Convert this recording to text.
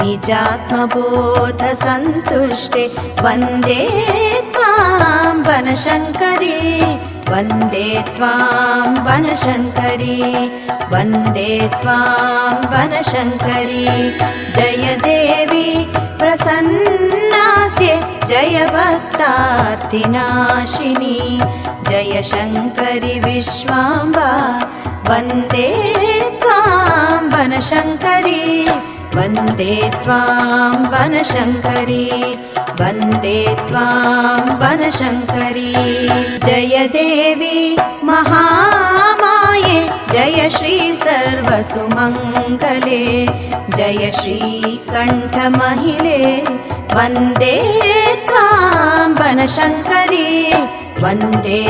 निजात्मबोधसन्तुष्टे वन्दे त्वां वनशङ्करी वन्दे त्वां वनशङ्करी वन्दे त्वां वनशङ्करी। जय देवी प्रसन्नास्ये जय भक्तार्तिनाशिनी जय शङ्करि विश्वाम्बा वन्दे त्वां वनशङ्करी वन्दे त्वां वनशङ्करी वन्दे त्वां वनशङ्करी। जय देवी महामाये जय श्री सर्वसुमङ्गले जय श्रीकण्ठमहिले वन्दे त्वां वनशङ्करी वन्दे